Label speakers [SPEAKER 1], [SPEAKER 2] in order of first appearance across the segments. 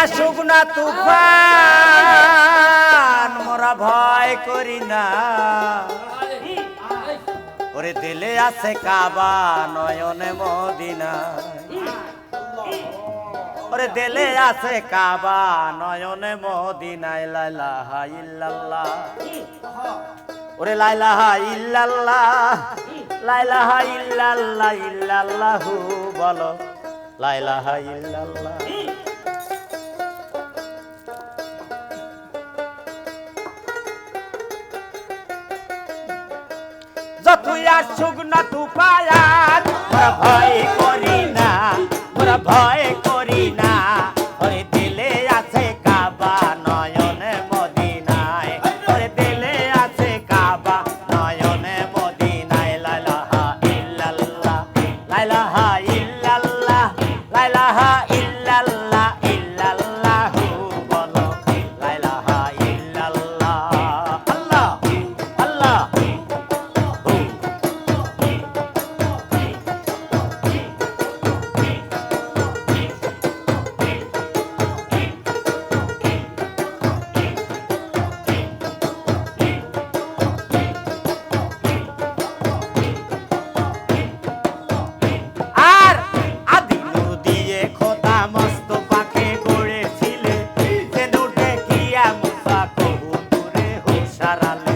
[SPEAKER 1] আসুক না তুফান, মোরা ভয় করি না। ওরে দিলে আছে কাবা, নয়নে মদিনা। ওরে দিলে আছে কাবা, নয়নে মদিনায় লাইলাহা ইল্লাল্লাহ। ওরে লাইলাহা ইল্লাল্লাহ লাইলাহা ইল্লাল্লাহ, ইল্লাল্লাহু বলো, লাইলাহা ইল্লাল্লাহ। তুইয়া শুকনা তুপায়াত মোরা ভয় করি না ভয় la la la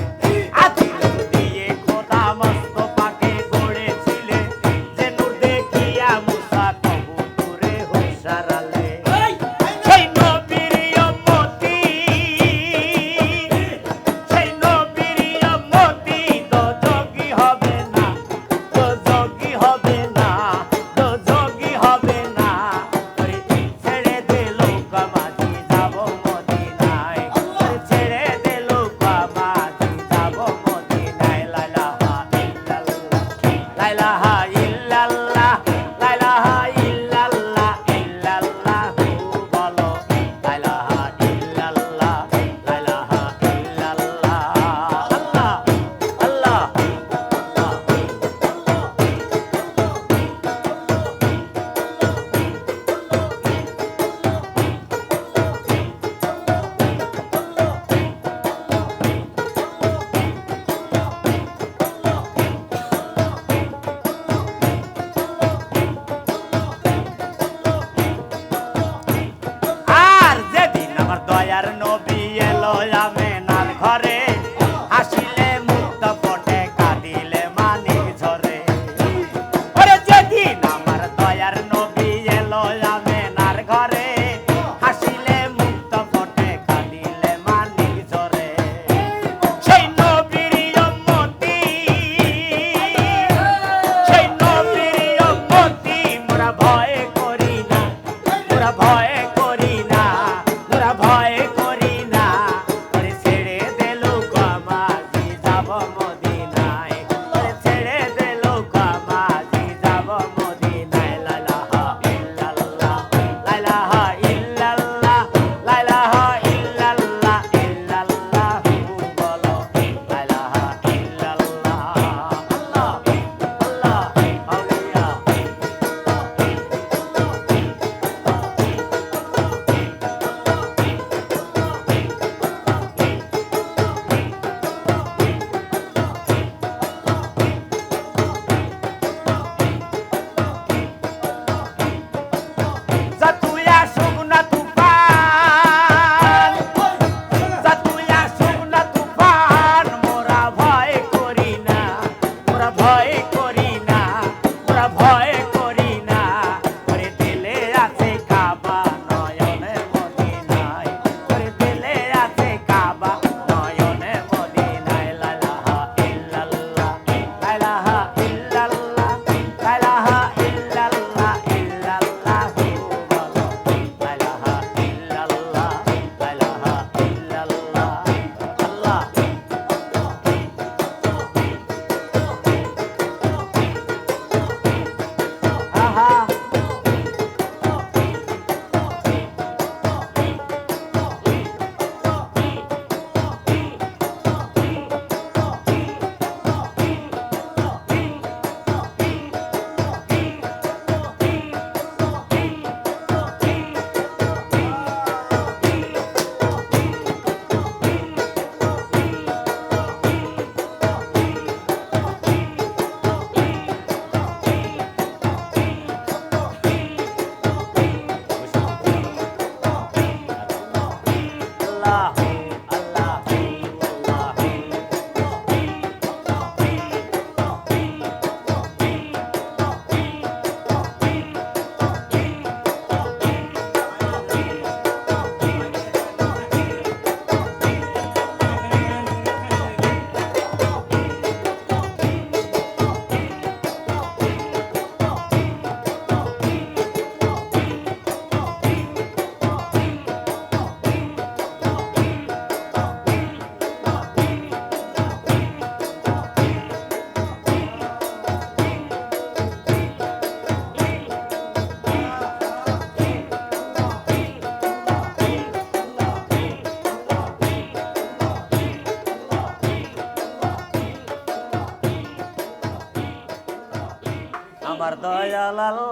[SPEAKER 1] lalala.